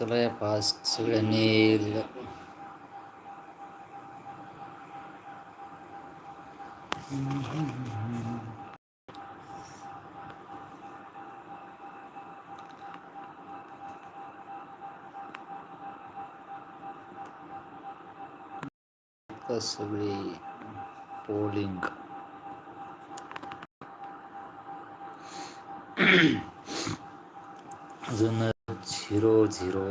चला या फास्ट सगळ्यांनी ल- का सगळी पोलिंग अजून zero zero.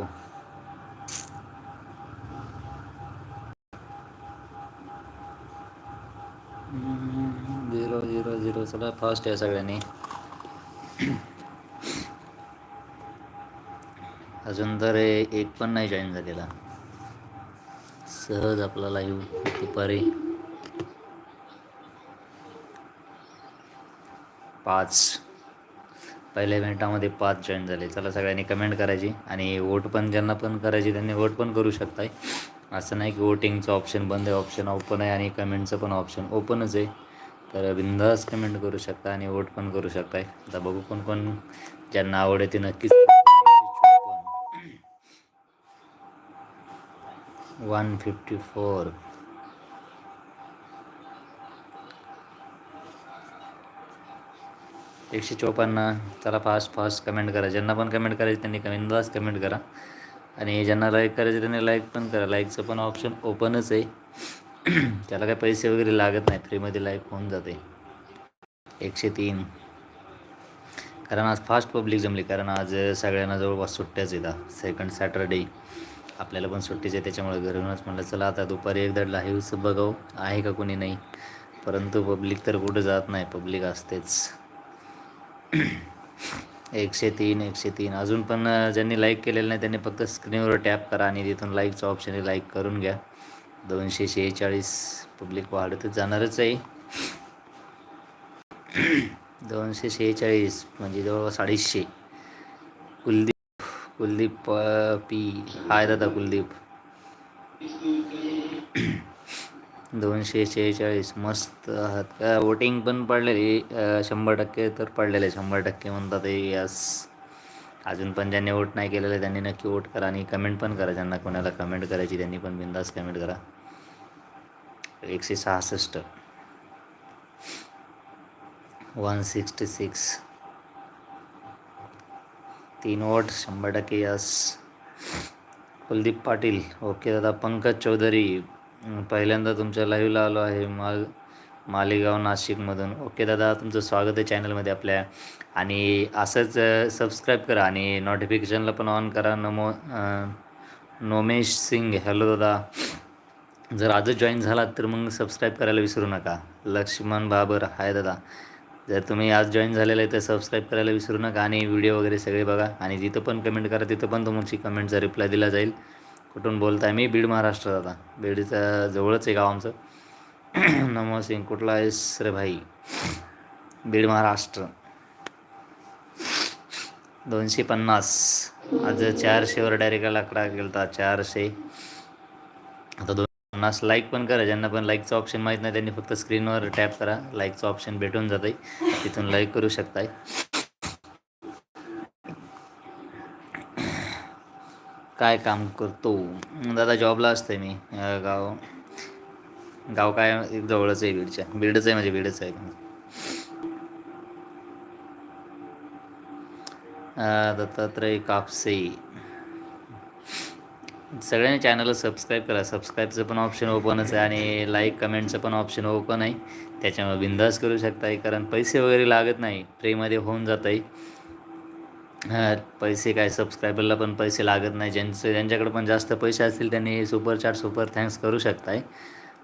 Zero zero zero. चला फास्ट आहे सगळ्यांनी. अजून तर एक पण नाही जॉईन झालेला. सहज आपला लाईव्ह दुपारी. पाच. पहिल्या मिनिटामध्ये पाच जॉईन झाले. चला सगळ्यांनी कमेंट करायची. आणि वोट पण ज्यांना पण करायची त्यांनी वोट पण करू शकताय. असं नाही की वोटिंगचं ऑप्शन बंद आहे ऑप्शन ओपन आहे आणि कमेंटचं पण ऑप्शन ओपनच आहे. तर बिंदास कमेंट करू शकता आणि वोट पण करू शकताय. आता बघू कोण कोण ज्यांना आवड आहे ते नक्कीच वन फिफ्टी फोर एकशे चोपन्न चला फास्ट फास्ट कमेंट करा. ज्यांना पण कमेंट करायची त्यांनी कमेंटलाच कमेंट करा. आणि ज्यांना लाईक करायचं त्यांनी लाईक पण करा. लाईकचं पण ऑप्शन ओपनच आहे. त्याला काही पैसे वगैरे लागत नाही. फ्रीमध्ये लाईक होऊन जाते. एकशे तीन. कारण आज फास्ट पब्लिक जमली. कारण आज सगळ्यांना जवळपास सुट्ट्याच येतात सेकंड सॅटरडे आपल्याला पण सुट्टीच आहे. त्याच्यामुळे घरूनच म्हटलं चला आता दुपारी एकदा लाईव्हचं बघावं. आहे का कोणी नाही. परंतु पब्लिक तर कुठं जात नाही. पब्लिक असतेच. एकशे तीन एकशे तीन. अजून पण ज्यांनी लाईक केलेलं नाही त्यांनी फक्त स्क्रीनवर टॅप करा आणि तिथून लाईकचं ऑप्शन आहे लाईक करून घ्या. दोनशे शेहेचाळीस पब्लिक वाढतच जाणारच आहे. दोनशे शेहेचाळीस म्हणजे जवळपास अडीचशे कुलदीप कुलदीप पी. हाय दादा कुलदीप. दोनशे शेहेचाळीस मस्त आहात. का वोटिंग पण पडलेली. शंभर टक्के तर पडलेले. शंभर टक्के म्हणतात यस अजून पण ज्यांनी वोट नाही केलेलं आहे त्यांनी नक्की वोट करा आणि कमेंट पण करा. ज्यांना कोणाला कमेंट करायची त्यांनी पण बिंदास कमेंट करा. एकशे सहासष्ट. वन सिक्स्टी सिक्स तीन वोट शंभर टक्के यस कुलदीप पाटील. ओके दादा. पंकज चौधरी. पहिल्यांदा तुमच्या लाईव्हला आलो आहे माल मालेगाव नाशिकमधून. ओके दादा तुमचं स्वागत आहे चॅनलमध्ये आपल्या. आणि असंच सबस्क्राईब करा आणि नोटिफिकेशनला पण ऑन करा. नमो नोमेश सिंग. हॅलो दादा. जर आजच जॉईन झालात तर मग सबस्क्राईब करायला विसरू नका. लक्ष्मण बाबर. हाय दादा. जर तुम्ही आज जॉईन झालेलं आहे तर सबस्क्राईब करायला विसरू नका. आणि व्हिडिओ वगैरे सगळे बघा. आणि जिथं पण कमेंट करा तिथं पण तुमची कमेंटचा रिप्लाय दिला जाईल. कुठून बोलत आहे मी बीड महाराष्ट्र आता बीडचं जवळच आहे गाव आमचं. नमो सिंग कुठला आहेस रे भाई? बीड महाराष्ट्र. दोनशे पन्नास. आज चारशेवर डायरेक्ट लाकडा गेलता? चारशे. आता दोन पन्नास. लाईक पण करा. ज्यांना पण लाईकचं ऑप्शन माहीत नाही त्यांनी फक्त स्क्रीनवर टॅप करा. लाईकचं ऑप्शन भेटून जातं तिथून लाईक करू शकताय. काय काम करतो? दादा जॉबला असते मी. गाव गाव काय एक जवळच आहे बीडच्या. बीडच आहे म्हणजे बीडच आहे. दत्तात्रय कापसे. सगळ्यांनी चॅनलला सबस्क्राईब करा. सबस्क्राईबचं पण ऑप्शन ओपनच आहे आणि लाईक कमेंटचं पण ऑप्शन ओपन आहे. त्याच्यामुळे बिंदास करू शकताय कारण पैसे वगैरे लागत नाही. फ्रीमध्ये होऊन जात आहे पैसे काय सबस्क्रायबरला पण पैसे लागत नाही. ज्यांचं ज्यांच्याकडे पण जास्त पैसे असतील त्यांनी सुपर चाट सुपर थँक्स करू शकताय.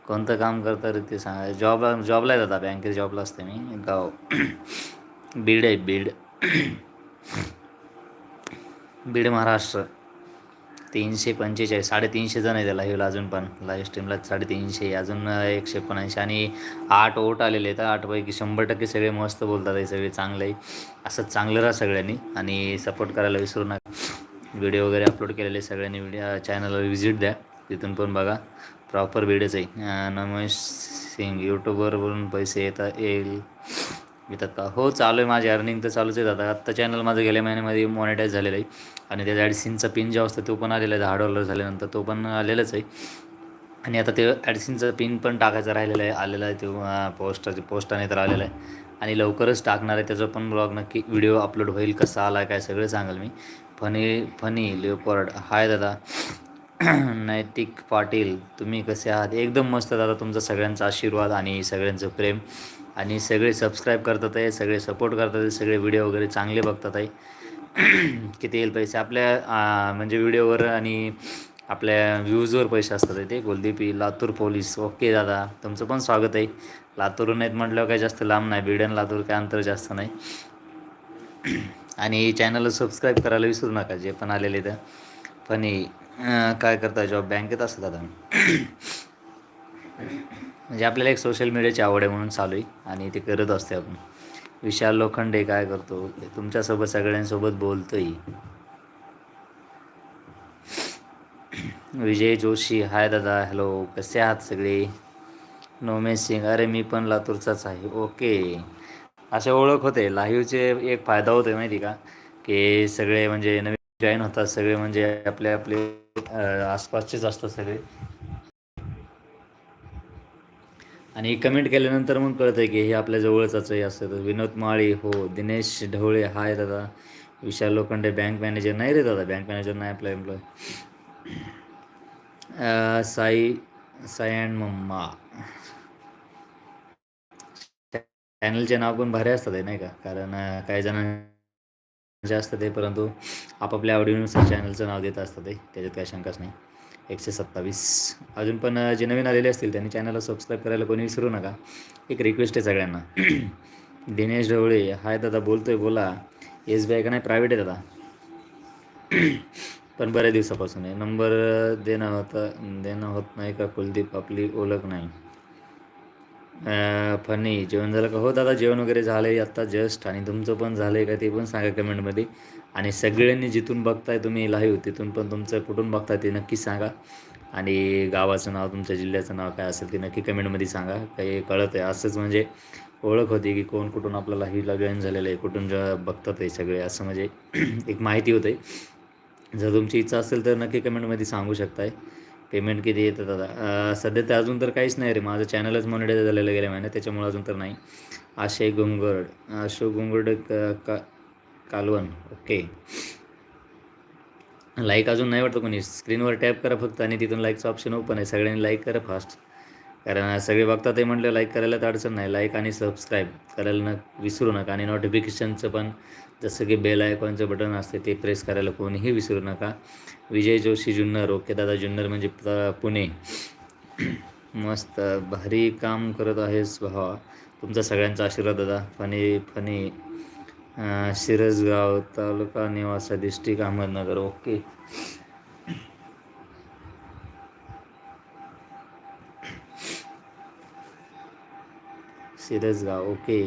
कोणतं काम करता रे ते सांगा. जॉबला जॉबला आहे दादा बँकेत जॉबला असते मी. गाव. बीड आहे बीड. बीड महाराष्ट्र. तीनशे पंचेचाळीस साडेतीनशे जण आहे त्या लाईव्हला अजून पण. लाईव्ह स्ट्रीमला साडेतीनशे अजून एकशे पन्नाऐंशी आणि आठ ओट आलेले आहेत. आठपैकी शंभर टक्के सगळे मस्त बोलतात हे सगळे चांगले. आहे असं चांगलं राहा सगळ्यांनी आणि सपोर्ट करायला विसरू नका. व्हिडिओ वगैरे अपलोड केलेले सगळ्यांनी. व्हिडिओ चॅनलला व्हिजिट द्या. तिथून पण बघा. प्रॉपर व्हिडिओच आहे. नमेश सिंग यूट्यूबवर पैसे येता येईल. येतात का? हो चालू आहे माझी अर्निंग तर चालूच आहे दादा. आत्ता चॅनल माझं गेल्या महिन्यामध्ये मॉनिटाईज झालेलं आहे. आणि त्याचा ॲडिसिनचा पिन जो असतो तो पण आलेला आहे दहा डॉलर झाल्यानंतर तो पण आलेलाच आहे. आणि आता ते ॲडिसिनचा पिन पण टाकायचा राहिलेला आहे आलेला आहे तो पोस्टाचे पोस्टाने तर आलेला आहे. आणि लवकरच टाकणार आहे त्याचा पण ब्लॉग नक्की व्हिडिओ अपलोड होईल कसा आला काय सगळं सांगेल मी. फनी फनी लेपर्ड हाय दादा. नैतिक पाटील तुम्ही कसे आहात? एकदम मस्त दादा तुमचा सगळ्यांचा आशीर्वाद आणि सगळ्यांचं प्रेम. आणि सगळे सबस्क्राईब करतात आहे सगळे सपोर्ट करतात आहे सगळे व्हिडिओ वगैरे चांगले बघतात आहे. किती येईल पैसे? आपल्या म्हणजे व्हिडिओवर आणि आपल्या व्ह्यूजवर पैसे असतात ते. कुलदीपी लातूर पोलीस. ओके दादा तुमचं पण स्वागत आहे. लातूरून आहेत म्हटल्यावर काही जास्त लांब नाही. बीड आणि लातूर काय अंतर जास्त नाही. आणि चॅनलला सबस्क्राईब करायला विसरू नका जे पण आलेले तर पण काय करता जॉब बँकेत असतात दादा. म्हणजे आपल्याला एक सोशल मीडियाची आवड आहे म्हणून चालू आहे. आणि ते करत असते आपण. विशाल लोखंडे काय करतो? तुमच्यासोबत सगळ्यांसोबत बोलतोय. विजय जोशी हाय दादा हॅलो कसे आहात सगळे? नोमेश सिंग अरे मी पण लातूरचाच आहे. ओके. असे ओळख होते. लाईव्हचे एक फायदा होतो माहिती का? की सगळे म्हणजे नवीन जॉईन होतात सगळे म्हणजे आपले आपले आसपासचेच असतात सगळे. आणि कमेंट केल्यानंतर मग कळतं की हे आपल्या जवळचाच आहे असं तर विनोद माळी हो दिनेश ढवळे हाय दादा. विशाल लोखंडे बँक मॅनेजर नाही रे दादा बँक मॅनेजर नाही आपला employee Sai Sai and mamma. चॅनलचे नाव पण भारी असतात नाही का? कारण काही जणांचे असतात ते परंतु आपापल्या आवडीनुसार चॅनलचं नाव देत असतात ते त्याच्यात काही शंकाच नाही. एकशे सत्तावीस. अजून पण जे नवीन आलेले असतील त्यांनी चॅनलला सबस्क्राईब करायला कोणी विसरू नका. एक रिक्वेस्ट आहे सगळ्यांना. दिनेश ढवळे हाय दादा बोलतोय बोला. एस बी आय का नाही? प्रायव्हेट आहे दादा. पण बऱ्याच दिवसापासून आहे. नंबर देणं होतं देणं होत नाही का कुलदीप? आपली ओळख नाही. फनी. जेवण झालं का? हो दादा जेवण वगैरे झालं आहे आत्ता जस्ट आणि तुमचं पण झालं आहे का ते पण सांगा कमेंटमध्ये आणि सगळ्यांनी जिथून बघताय तुम्ही लाईव्ह तिथून पण तुमचं कुठून बघताय ते नक्की सांगा. आणि गावाचं नाव तुमच्या जिल्ह्याचं नाव काय असेल ते नक्की कमेंटमध्ये सांगा. काही कळत आहे. असंच म्हणजे ओळख होती की कोण कुठून आपलं लाईव्हला जॉईन झालेलं आहे कुठून ज बघतात आहे सगळे. असं म्हणजे एक माहिती होते. जर तुमची इच्छा असेल तर नक्की कमेंटमध्ये सांगू शकताय. पेमेंट किती येतं दादा सध्या तर अजून तर काहीच नाही रे. माझं चॅनलच मॉनिटाईज झालेलं गेल्या महिन्यात त्याच्यामुळे अजून तर नाही. आशय गुंगड अशोक गुंगड क- का कालवण. ओके लाईक अजून नाही वाटतं कोणी. स्क्रीनवर टॅप करा फक्त आणि तिथून लाईकचं ऑप्शन ओपन आहे. सगळ्यांनी लाईक करा फास्ट कारण सगळे बघतात ते म्हटलं लाईक करायला तर अडचण नाही. लाईक आणि सबस्क्राईब करायला न विसरू नका. आणि नोटिफिकेशनचं पण जसं की बेल आयकॉनचं बटन असते ते प्रेस करायला कोणीही विसरू नका. विजय जोशी जुन्नर. ओके दादा जुन्नर म्हणजे पुणे. मस्त भारी काम करत आहेस भावा तुमचा सगळ्यांचा आशीर्वाद दादा. Funny funny Shirasgaon taluka Nevasa district Ahmednagar. Okay. Shirasgaon okay.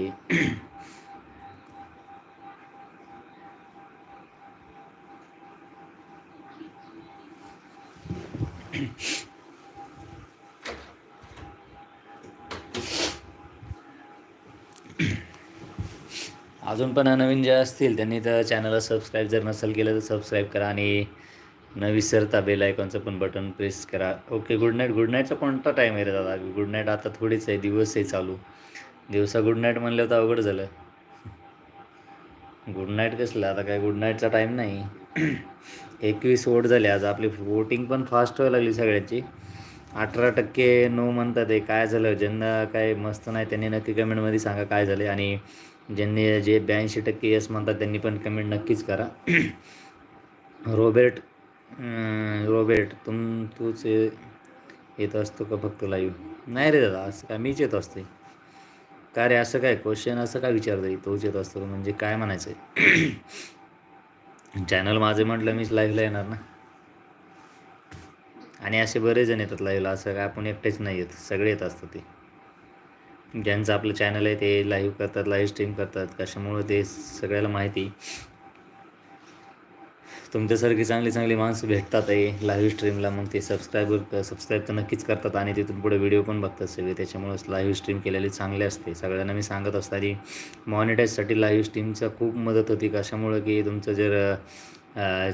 अजून पण नवीन जे असतील त्यांनी तर चॅनलला सबस्क्राईब जर नसेल केलं तर सबस्क्राईब करा आणि न विसरता बेल आयकॉनचं पण बटन प्रेस करा. ओके गुड नाईट गुड नाईटचा कोणता टाईम आहे रे दादा? गुड नाईट आता थोडीच आहे दिवस आहे चालू. दिवसा गुड नाईट म्हणलं तर अवघड झालं. गुड नाईट कसलं? आता काय गुड नाईटचा टाईम नाही. एकवीस वोट झाले आज. आपली वोटिंग पण फास्ट व्हायला लागली सगळ्यांची. अठरा टक्के नो म्हणतात आहे. काय झालं? ज्यांना काय मस्त नाही त्यांनी नक्की कमेंटमध्ये सांगा काय झालं आणि ज्यांनी जे ब्याऐंशी टक्के यस म्हणतात त्यांनी पण कमेंट नक्कीच करा. रोबर्ट अं, तुम तूच येत असतो का फक्त लाईव्ह नाही रे दादा असं काय मीच येत असते का रे असं काय? क्वेश्चन असं काय विचारतं तोच येत असतो म्हणजे काय म्हणायचं आहे चॅनल माझे म्हटलं मीच लाईव्हला येणार ना. आणि असे बरेच जण येतात लाईव्हला असं काय? आपण एकटेच नाही येत सगळे येत असतात ते. ज्यांचं आपलं चॅनल आहे ते लाईव्ह करतात लाईव्ह स्ट्रीम करतात. कशामुळं ते सगळ्याला माहिती? तुमच्यासारखी चांगली चांगली माणसं भेटतात आहे लाईव्ह स्ट्रीमला मग ते सबस्क्राईबर सबस्क्राईब तर नक्कीच करतात आणि तिथून पुढे व्हिडिओ पण बघतात सगळे. त्याच्यामुळं लाईव्ह स्ट्रीम केलेली चांगले असते. सगळ्यांना मी सांगत असताना मॉनिटाईजसाठी लाईव्ह स्ट्रीमचा खूप मदत होती. कशामुळं? की तुमचं जर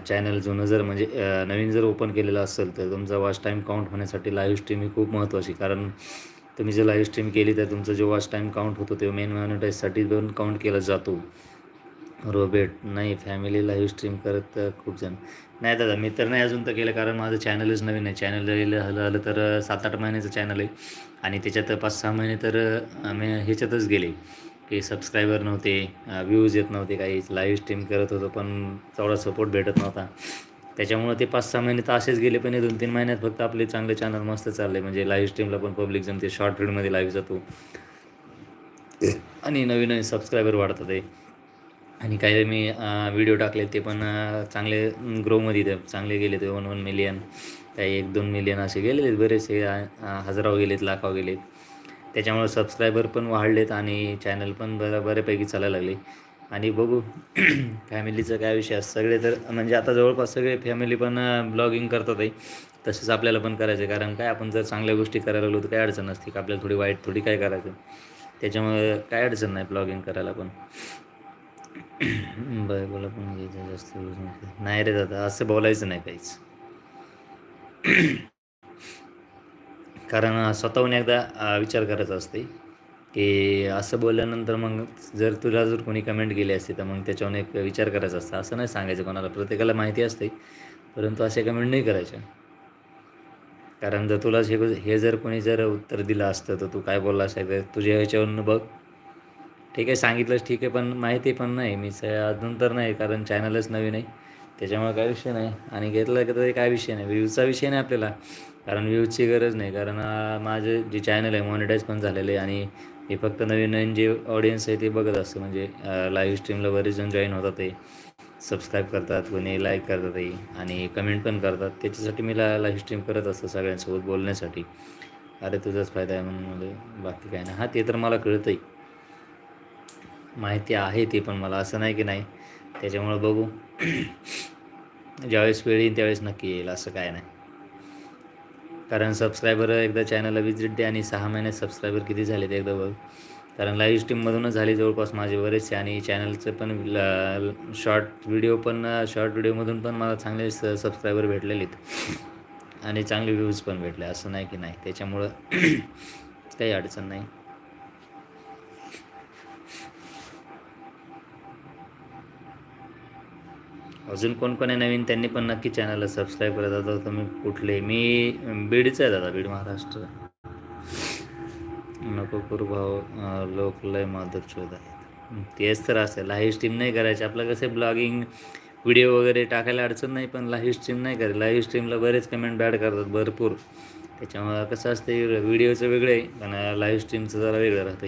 चॅनल जुनं जर म्हणजे नवीन जर ओपन केलेलं असेल तर तुमचा वॉच टाईम काउंट होण्यासाठी लाईव्ह स्ट्रीम ही खूप महत्त्वाची कारण तुम्ही जर लाईव्ह स्ट्रीम केली तर तुमचा जो वॉच टाईम काउंट होतो तो मेन मॉनिटाईजसाठी पण काउंट केला जातो. रोबेट नाही फॅमिली लाईव्ह स्ट्रीम करत खूप जण. नाही दादा मी तर नाही अजून तर केलं कारण माझं चॅनलच नवीन आहे. चॅनल हलं हलं तर सात आठ महिन्याचं चॅनल आहे. आणि त्याच्यात पाच सहा महिने तर आम्ही मी ह्याच्यातच गेले. की सबस्क्रायबर नव्हते व्ह्यूज येत नव्हते काही लाईव्ह स्ट्रीम करत होतो पण तेवढा सपोर्ट भेटत नव्हता. त्याच्यामुळं ते पाच सहा महिने तर असेच गेले पण हे दोन तीन महिन्यात फक्त आपले चांगले चॅनल मस्त चालले. म्हणजे लाईव्ह स्ट्रीमला पण पब्लिक जमते शॉर्ट व्हिडिओमध्ये लाईव्ह जातो. आणि नवीन नवीन सबस्क्रायबर वाढतात आहे आणि काही मी व्हिडिओ टाकले ते पण चांगले ग्रोमध्ये ते चांगले गेले ते वन वन मिलियन काही एक दोन मिलियन असे गेलेले बरेचसे अ, हजारावर गेलेत लाखावर गेलेत. त्याच्यामुळे सबस्क्रायबर पण वाढलेत आणि चॅनल पण बऱ्या बऱ्यापैकी चालायला लागले. आणि बघू फॅमिलीचं काय विषय सगळे तर म्हणजे आता जवळपास सगळे फॅमिली पण ब्लॉगिंग करतात आहे. तसंच आपल्याला पण करायचं आहे कारण काय आपण जर चांगल्या गोष्टी करायला लागलो तर काय अडचण नसते का आपल्याला थोडी वाईट थोडी काय करायचं. त्याच्यामुळे काय अडचण नाही ब्लॉगिंग करायला पण. बरं बोला पण घ्यायचं जास्त नाही रे दादा असं बोलायचं नाही काहीच. कारण स्वतःहून एकदा विचार करायचा असते की असं बोलल्यानंतर मग जर तुला जर कोणी कमेंट केली असते तर मग त्याच्यावर एक विचार करायचा असता. असं नाही सांगायचं कोणाला. प्रत्येकाला माहिती असते. परंतु असे कमेंट नाही करायचे. कारण जर तुला हे हे जर कोणी जर उत्तर दिलं असतं तर तू काय बोलला असाय तर तुझ्या ह्याच्यावरून बघ. ठीक आहे सांगितलंच ठीक आहे पण माहिती पण नाही. मी अजून तर नाही कारण चॅनलच नवीन आहे. त्याच्यामुळे काय विषय नाही. आणि घेतलं तर तरी काय विषय नाही. व्ह्यूजचा विषय नाही आपल्याला. कारण व्ह्यूजची गरज नाही. कारण माझं जे चॅनल आहे मॉनिटाईज पण झालेलं आहे. आणि हे फक्त नवीन नवीन जे ऑडियन्स आहे ते बघत असतं. म्हणजे लाईव्ह स्ट्रीमला बरेच जण जॉईन होतात ते. सबस्क्राईब करतात कोणी लाईक करतात आणि कमेंट पण करतात. त्याच्यासाठी मी ला लाईव्ह स्ट्रीम करत असतो सगळ्यांसोबत बोलण्यासाठी. अरे तुझाच फायदा आहे म्हणून मला बाकी काय नाही. हां ते तर मला कळतंही माहिती आहे ते पण मला. असं नाही की नाही. त्याच्यामुळं बघू. ज्यावेळेस वेळ येईल त्यावेळेस नक्की येईल. असं काय नाही. कारण सबस्क्रायबर एकदा चॅनलला विजिट दे आणि सहा महिन्यात सबस्क्रायबर किती झाले ते एकदा बघ. कारण लाईव्ह स्ट्रीममधूनच झाले जवळपास माझे बरेचसे आणि चॅनलचं पण शॉर्ट व्हिडिओ पण शॉर्ट व्हिडिओमधून पण मला चांगले स सबस्क्रायबर भेटलेले आहेत आणि चांगले व्ह्यूज पण भेटले असं नाही की नाही. त्याच्यामुळं काही अडचण नाही. अजून कोण कोण आहे नवीन त्यांनी पण नक्की चॅनलला सबस्क्राईब करा. दादा तुम्ही कुठले? मी बीडचं आहे दादा बीड महाराष्ट्र. नको करू भाऊ. लोक लय मदत शोध आहेत. तेच तर असेल लाईव्ह स्ट्रीम नाही करायची. आपलं कसं ब्लॉगिंग व्हिडिओ वगैरे टाकायला अडचण नाही पण लाईव्ह स्ट्रीम नाही करायचं. लाईव्ह स्ट्रीमला बरेच कमेंट बॅड करतात भरपूर. त्याच्यामुळं कसं असतं व्हिडिओचं वेगळं आहे पण लाईव्ह स्ट्रीमचं जरा वेगळं राहतं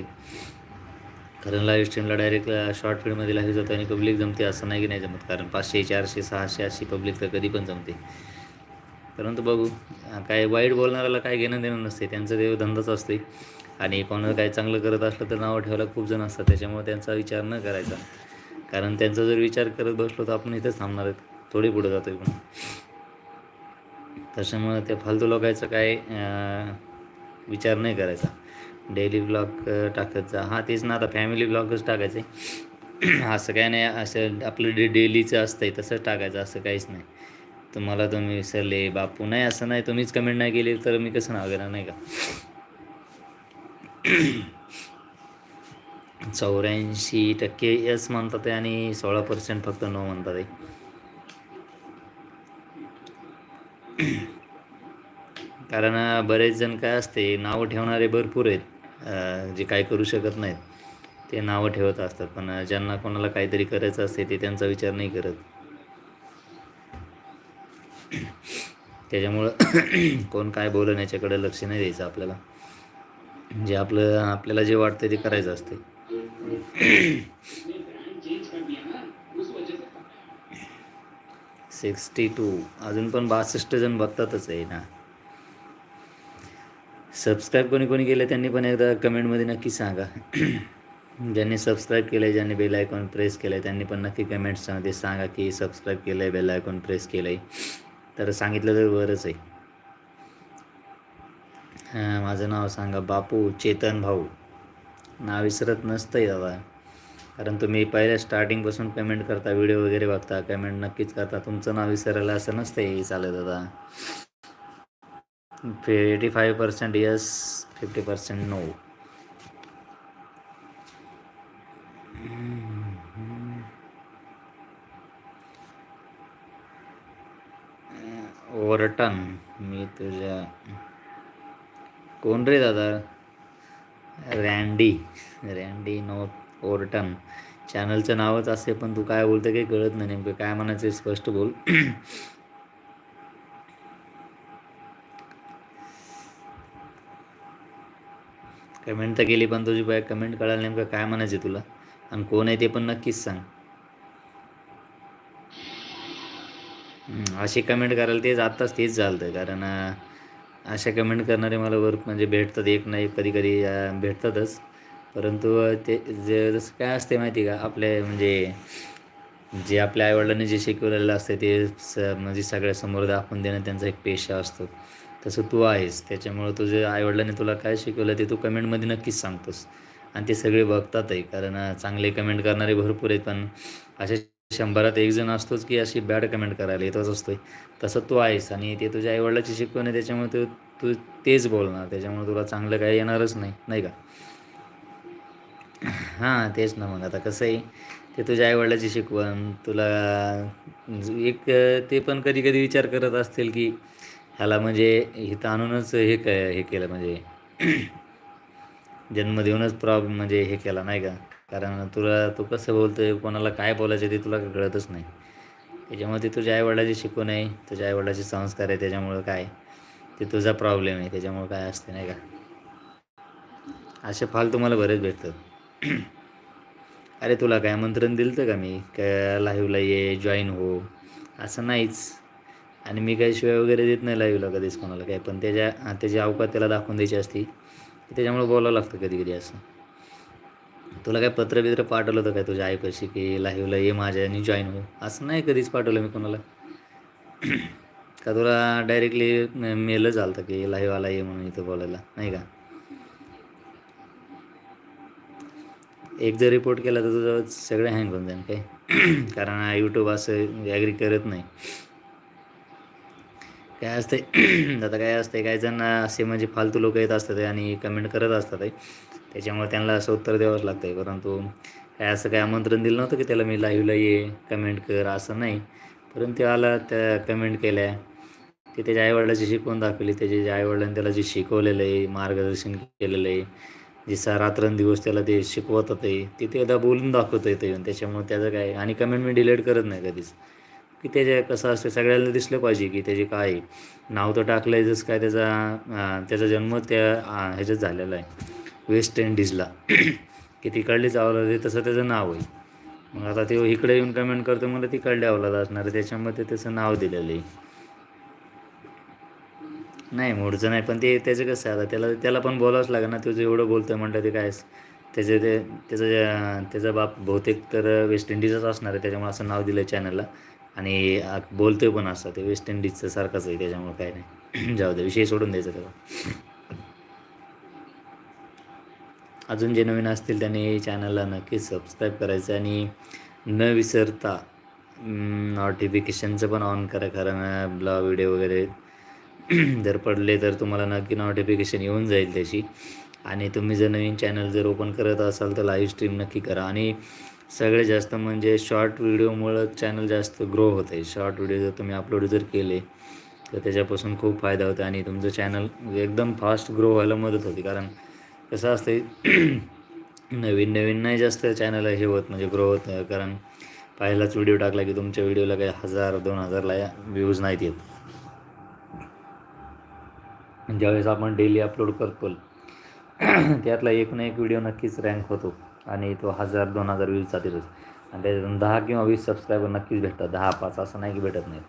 कारण लाईव्ह स्ट्रीमला डायरेक्ट शॉर्ट फिल्ममध्ये लाईव्ह जातो आणि पब्लिक जमते असं नाही की नाही जमत. कारण पाचशे चारशे सहाशे अशी पब्लिक तर कधी पण जमते. परंतु बघू काय वाईट बोलणाऱ्याला काय घेणं देणं नसते. त्यांचं देव धंदाच असते. आणि कोणाला काय चांगलं करत असलं तर नावं ठेवायला खूप जण असतात. त्याच्यामुळे त्यांचा विचार न करायचा. कारण त्यांचा जर विचार करत बसलो तर आपण इथंच थांबणार आहेत. थोडी पुढे जातो आहे पण त्याच्यामुळं त्या फालतू लोकांचं काय विचार नाही करायचा. डेली ब्लॉग टाकत जा. हां तेच ना आता फॅमिली ब्लॉगच टाकायचे. असं काय नाही असं आपलं डे डेलीचं असतंय तसंच टाकायचं असं काहीच नाही. तुम्हाला तुम्ही विसरले बापू. नाही असं नाही तुम्हीच कमेंट नाही केली तर मी कसं नाव घेणार नाही का? चौऱ्याऐंशी टक्के यस म्हणतात आहे आणि सोळा पर्सेंट फक्त नो म्हणतात आहे कारण बरेच जण काय असते नावं ठेवणारे भरपूर आहेत. जे काय करू शकत नाहीत ते नावं ठेवत असतात. पण ज्यांना कोणाला काहीतरी करायचं असते ते त्यांचा विचार नाही करत. त्याच्यामुळं कोण काय बोलून याच्याकडे लक्ष नाही द्यायचं आपल्याला. जे आपलं आपल्याला जे वाटतं ते करायचं असते. Sixty two. अजून पण बासष्ट जण बघतातच आहे ना. सबस्क्राईब कोणी कोणी केलं त्यांनी पण एकदा कमेंटमध्ये नक्की सांगा. ज्यांनी सबस्क्राईब केलं आहे ज्यांनी बेल आयकॉन प्रेस केलं आहे त्यांनी पण नक्की कमेंट्समध्ये सांगा की सबस्क्राईब केलं आहे बेल आयकॉन प्रेस केलं आहे तर सांगितलं तर बरंच आहे. माझं नाव सांगा बापू चेतन भाऊ. नाव विसरत नसतं आहे दादा. कारण तुम्ही पहिल्या स्टार्टिंगपासून पेमेंट करता व्हिडिओ वगैरे बघता पेमेंट नक्कीच करता. तुमचं नाव विसरायला असं नसतं आहे चालेल दादा. Eighty five percent yes fifty percent no Orton मी तुझ्या कोण रे दादा? रँडी रँडी नो ओरटन चॅनलचं नावच असे पण तू काय बोलतं काही कळत नाही नेमकं. काय म्हणायचं स्पष्ट बोल. कमेंट तर केली पण तुझी बाय कमेंट कळायला नेमकं काय म्हणायचं तुला? आणि कोण आहे ते पण नक्कीच सांग. अशी कमेंट करायला तेच आत्ताच तेच झालं कारण अशा कमेंट करणारे मला वर्क म्हणजे भेटतात एक नाही कधी कधी भेटतातच. परंतु ते जे जसं काय असते माहिती का आपले म्हणजे जे आपल्या आईवडिलांनी जे शिकवलेलं असते ते स म्हणजे सगळ्यासमोर दाखवून देणं त्यांचा एक पेशा असतो. तसं तू आहेस. त्याच्यामुळं तुझ्या आईवडिलांनी तुला काय शिकवलं ते तू कमेंटमध्ये नक्कीच सांगतोस. आणि ते सगळे बघतातही कारण चांगले कमेंट करणारे भरपूर आहेत पण असे शंभरात एक जण असतोच की अशी बॅड कमेंट करायला येतच असतो तसं तू आहेस आणि ते तुझ्या आईवडिलाची शिकवण आहे त्याच्यामुळे तू तू तेच बोलणार. त्याच्यामुळे तुला चांगलं काही येणारच नाही नाही का? हां तेच ना मग. आता कसं आहे ते तुझ्या आईवडिलाची शिकवण तुला एक ते पण कधी कधी विचार करत असतील की ह्याला म्हणजे इथं आणूनच हे क हे केलं म्हणजे जन्म देऊनच प्रॉब्लेम म्हणजे हे केला नाही का? कारण तुला तू कसं बोलतोय कोणाला काय बोलायचं ते तुला कळतच नाही. त्याच्यामुळे ते तुझ्या आईवडिलाची शिकवण आहे तुझ्या आईवडिलाचे संस्कार आहे त्याच्यामुळं काय? ते तुझा प्रॉब्लेम आहे त्याच्यामुळं काय असते नाही का? असे फाल तुम्हाला बरेच भेटतात. अरे तुला काय आमंत्रण दिलं तर का मी? काय लाईव्हला ये जॉईन हो? असं नाहीच. आणि मी काही शिवाय वगैरे देत नाही लाईव्हला कधीच कोणाला काय पण त्याच्या त्याची अवकात त्याला दाखवून द्यायची असती त्याच्यामुळे बोलावं लागतं कधी कधी असं. तुला काय पत्र बित्र पाठवलं होतं काय तुझ्या आईपाशी की लाईव्हला ये माझ्या आणि जॉईन हो? असं नाही कधीच पाठवलं मी कोणाला. का तुला डायरेक्टली मेलच आलं होतं की लाईव्ह आला ये म्हणून इथं बोलायला? नाही का? एक जर रिपोर्ट केला तर तुझं सगळं हँग होऊन जाईल काय? कारण यूट्यूब असं ॲग्री करत नाही. काय असते आता काय असते काही जण असे म्हणजे फालतू लोक येत असतात आणि कमेंट करत असतात आहे. त्याच्यामुळे त्यांना असं उत्तर द्यावंच लागतं आहे परंतु काय असं काय आमंत्रण दिलं नव्हतं की त्याला मी लाईव्हला ये कमेंट कर असं नाही. परंतु आला त्या कमेंट केल्या. ते त्याच्या आईवडिलाची शिकवून दाखवली. त्याच्या जे आईवडिलांनी त्याला जे शिकवलेलं आहे मार्गदर्शन केलेलं आहे जे सा रात्रंदिवस त्याला ते शिकवतात आहे ते एकदा बोलून दाखवतं येतं येऊन त्याच्यामुळे त्याचं काय आणि कमेंट मी डिलीट करत नाही कधीच. की त्याच्या कसं असतं सगळ्यांना दिसलं पाहिजे की त्याचे काय आहे. नाव तर टाकलं आहे जसं काय त्याचा त्याचा जन्म त्या ह्याच्यात झालेला आहे. वेस्ट इंडिजला की तिकडलीच आवलाद आहे तसं त्याचं नाव आहे. मग आता ते इकडे येऊन कमेंट करतो मला तिकडले आवलाद असणार आहे. त्याच्यामध्ये त्याचं नाव दिलेलं आहे. नाही मूडचं नाही. पण ते त्याचं कसं आता त्याला त्याला पण बोलावंच लागेल ना तुझं एवढं बोलतं आहे म्हणलं ते काय? त्याचे ते त्याचं त्याचा बाप बहुतेक तर वेस्ट इंडिजच असणार आहे त्याच्यामुळे असं नाव दिलं आहे चॅनलला आणि बोलतोय पण असं ते वेस्ट इंडिजचं सारखंच आहे त्याच्यामुळे काय नाही. जाऊ दे विषय सोडून द्यायचा त्याला. अजून जे नवीन असतील त्यांनी चॅनलला नक्कीच सबस्क्राईब करायचं आणि न विसरता नोटिफिकेशनचं पण ऑन करा कारण ब्लॉग व्हिडिओ वगैरे जर पडले तर तुम्हाला नक्की नोटिफिकेशन येऊन जाईल त्याची. आणि तुम्ही जर नवीन चॅनल जर ओपन करत असाल तर लाईव्ह स्ट्रीम नक्की करा. आणि सगळे जास्त म्हणजे शॉर्ट व्हिडिओमुळं चॅनल जास्त ग्रो होत आहे शॉर्ट व्हिडिओ जर तुम्ही अपलोड जर केले तर त्याच्यापासून खूप फायदा होतो आणि तुमचं चॅनल एकदम फास्ट ग्रो व्हायला मदत होते. कारण कसं असते नवीन नवीन नाही जास्त चॅनल हे होत म्हणजे ग्रो होतं. कारण पहिलाच व्हिडिओ टाकला की तुमच्या व्हिडिओला काही हजार दोन हजारला व्ह्यूज नाहीत येत. ज्यावेळेस आपण डेली अपलोड करतो त्यातला एक ना एक व्हिडिओ नक्कीच रँक होतो. आणि तो हजार दोन हजार व्ह्यूजचा जातीलच आणि त्याच्यातून दहा किंवा वीस सबस्क्रायबर नक्कीच भेटतात. दहा पाच असं नाही की भेटत नाही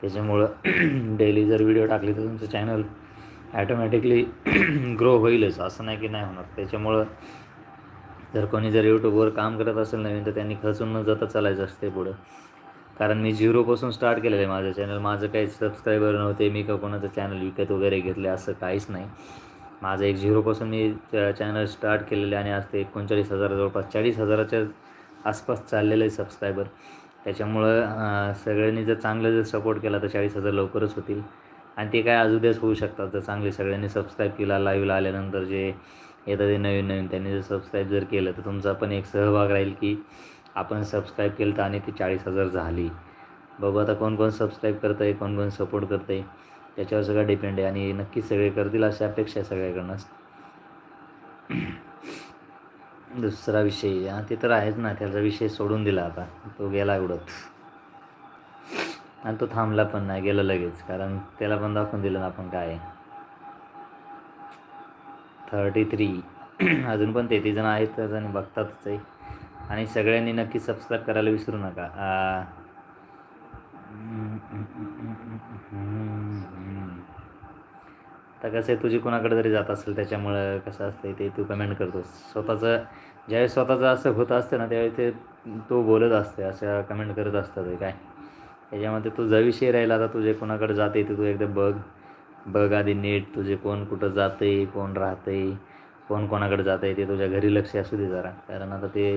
त्याच्यामुळं डेली जर व्हिडिओ टाकले तर तुमचं चॅनल ॲटोमॅटिकली ग्रो होईलच. असं नाही की नाही होणार. त्याच्यामुळं जर कोणी जर यूट्यूबवर काम करत असेल नवीन तर त्यांनी खचून न जाता चालायचं असते पुढं. कारण मी झिरोपासून स्टार्ट केलेलं आहे माझं चॅनल. माझं काही सबस्क्रायबर नव्हते मी का कोणाचं चॅनल विकत वगैरे घेतले असं काहीच नाही. माझं एक झिरोपासून मी चॅनल स्टार्ट केलेले आणि आज ते एकोणचाळीस हजार जवळपास चाळीस हजाराच्या आसपास चाललेलं आहे सबस्क्रायबर त्याच्यामुळं सगळ्यांनी जर चांगलं जर सपोर्ट केला तर चाळीस हजार लवकरच होतील. आणि ते काय अजूद्याच होऊ शकतात. जर चांगले सगळ्यांनी सबस्क्राईब केला लाईव्हला आल्यानंतर जे येतं ते नवीन नवीन त्यांनी जर सबस्क्राईब जर केलं तर तुमचा पण एक सहभाग राहील की आपण सबस्क्राईब केलं तर आणि ती चाळीस हजार झाली. बघू आता कोण कोण सबस्क्राईब करतं आहे कोण कोण सपोर्ट करतं आहे त्याच्यावर सगळं डिपेंड आहे आणि नक्कीच सगळे करतील अशी अपेक्षा आहे सगळ्याकडनंच. दुसरा विषय हा ते तर आहेच ना त्याचा विषय सोडून दिला आता. तो गेला एवढंच. आणि तो थांबला पण नाही गेला लगेच. कारण त्याला पण दाखवून दिलं ना आपण काय थर्टी थ्री अजून पण तेहतीस जण आहेत आणि बघतातच आहे. आणि सगळ्यांनी नक्की सबस्क्राईब करायला विसरू नका. तर कसं आहे तुझी कोणाकडे जरी जात असेल त्याच्यामुळं कसं असतं ते तू कमेंट करतोस. स्वतःचं ज्यावेळेस स्वतःचं असं होत असतं ना त्यावेळी ते तो बोलत असते अशा कमेंट करत असतात काय. त्याच्यामध्ये तुझा जविषयी राहिला आता तुझे कोणाकडे जाते ते तू एकदा बघ. बघ आधी नीट तुझे कोण कुठं जाते कोण राहते कोण कोणाकडे जात आहे ते तुझ्या घरी लक्ष असू दे जरा. कारण आता ते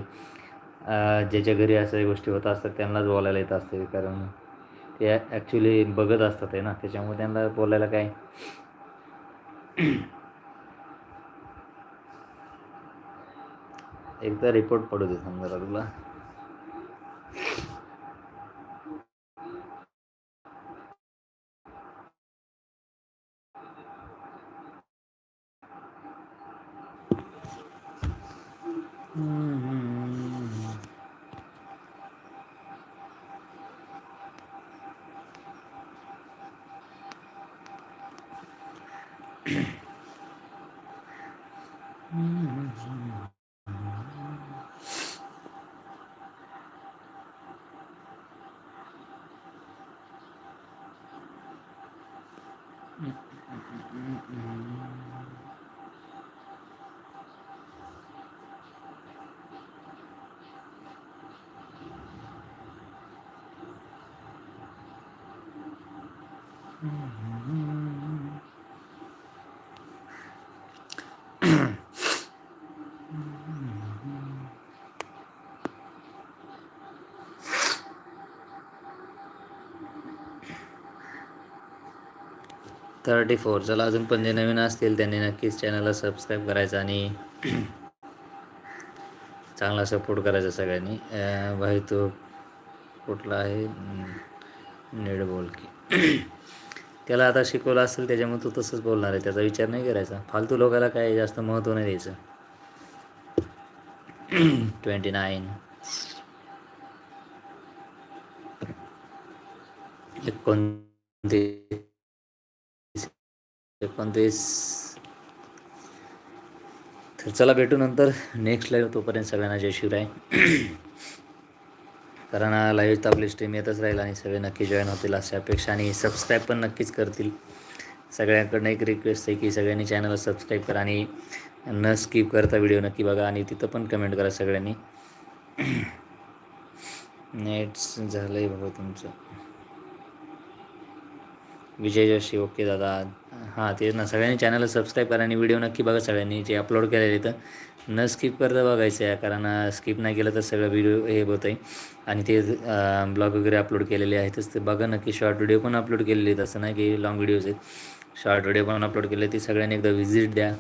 ज्याच्या घरी अशा गोष्टी होत असतात त्यांनाच बोलायला येत असते कारण ते ॲक्च्युली बघत असतात आहे ना? त्याच्यामुळे त्यांना बोलायला काय एकदा रिपोर्ट पडू दे समजा तुला. Thirty four. चला अजून पण जे नवीन असतील त्यांनी नक्कीच चॅनलला सबस्क्राईब करायचं आणि चांगला सपोर्ट करायचा सगळ्यांनी. भाई तो कुठला आहे? नीड बोल की. त्याला आता शिकवलं असेल त्याच्यामुळे तू तसंच बोलणार आहे. त्याचा विचार नाही करायचा. फालतू लोकांना काय जास्त महत्त्व नाही द्यायचं. ट्वेंटी नाईन एकोणतीस. एकोणतीस. तर चला भेटू नंतर. नेक्स्ट लाईव्ह तोपर्यंत सगळ्यांना जय शिवराय. कारण लाईव्ह तर आपली स्ट्रीम येतच राहील आणि सगळे नक्की जॉईन होतील अशा अपेक्षा आणि सबस्क्राईब पण नक्कीच करतील. सगळ्यांकडनं एक रिक्वेस्ट आहे की सगळ्यांनी चॅनलला सबस्क्राईब करा आणि न स्किप करता व्हिडिओ नक्की बघा आणि तिथं पण कमेंट करा सगळ्यांनी. नेट्स झालं आहे बाबा तुमचं. विजय जोशी ओके दादा. हां तेच ना. सगळ्यांनी चॅनलला सबस्क्राईब करा आणि व्हिडिओ नक्की बघा सगळ्यांनी. जे अपलोड केलेले तर न स्किप करता बघायचं आहे कारण स्किप नाही केलं तर सगळं व्हिडिओ हे होत आहे आणि ते ब्लॉग वगैरे अपलोड केलेले आहेतच ते बघा नक्की शॉर्ट व्हिडिओ पण अपलोड केलेले आहेत असं नाही की लॉंग व्हिडिओज आहेत. शॉर्ट व्हिडिओ पण अपलोड केले ते सगळ्यांनी एकदा व्हिजिट द्या.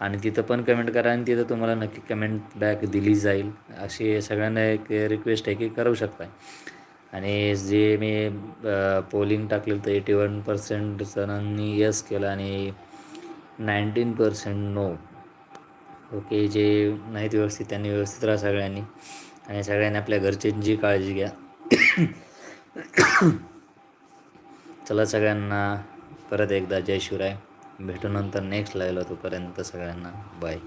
आणि तिथं पण कमेंट करा आणि तिथं तुम्हाला नक्की कमेंट बॅक दिली जाईल. अशी सगळ्यांना एक रिक्वेस्ट आहे की करू शकता. आणि जे मी पोलिंग टाकलेलं तर एटी वन पर्सेंट जणांनी यस केलं आणि नाईन्टीन पर्सेंट नो ओके जे नाहीत व्यवस्थित त्यांनी व्यवस्थित राहा सगळ्यांनी. आणि सगळ्यांनी आपल्या घरच्यांची काळजी घ्या. चला सगळ्यांना परत एकदा जय शिवराय. भेटू नंतर नेक्स्ट लाईव्हला तोपर्यंत सगळ्यांना. बाय